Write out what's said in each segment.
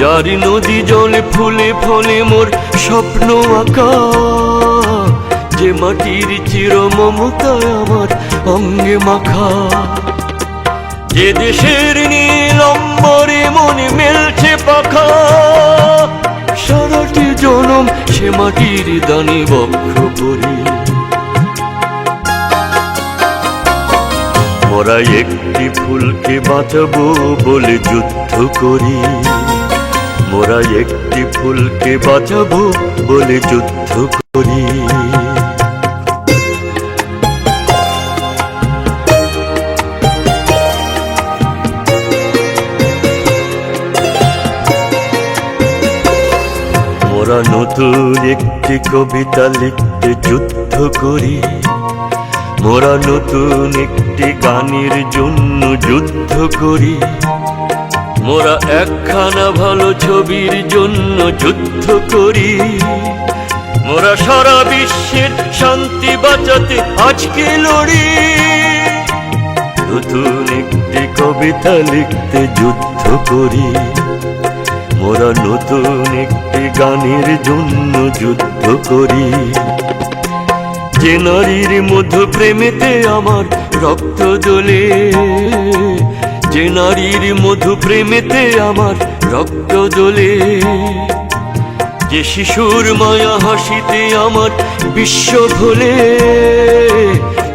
যার নদী জলে ফুলে ফলে মোর স্বপ্ন আঁকা। যে মাটির চির মমতায় আমার অঙ্গে মাখা। যে দেশের নীল অম্বরে মনে মেলছে পাখা। সারাটি জনম সে মাটির দানে বক্ষ করি মোরা একটি ফুলকে বাঁচাবো বলে যুদ্ধ করি। মোরা একটি ফুলকে বাঁচাবো বলে যুদ্ধ করি। মোরা নতুন একটি কবিতা লিখতে যুদ্ধ করি। মোরা নতুন একটি গানের জন্য যুদ্ধ করি। মোরা একখানা ভালো ছবির জন্য যুদ্ধ করি। মোরা সারা বিশ্বের শান্তি বাঁচাতে আজকে লড়ি। নতুন একটি কবিতা লিখতে যুদ্ধ করি। মোরা নতুন একটি গানের জন্য যুদ্ধ করি। যে নারীর মধু প্রেমেতে আমার রক্ত দোলে যে নারীর মধু প্রেমেতে আমার রক্ত দোলে যে শিশুর মায়া হাসিতে আমার বিশ্ব ভোলে,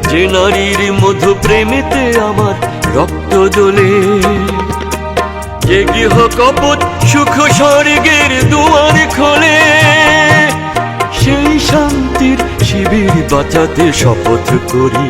যে নারীর মধু প্রেমেতে আমার রক্ত দোলে যে গৃহ কপট সুখ স্বর্গের দুয়ার খোলে, সেই শান্তির শিবির বাঁচাতে শপথ করি।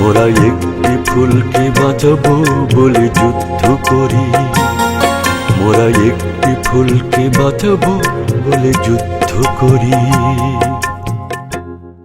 মোরা একটি ফুলকে বাঁচাবো বলে যুদ্ধ করি। মোরা একটি ফুলকে বাঁচাবো বলে যুদ্ধ করি।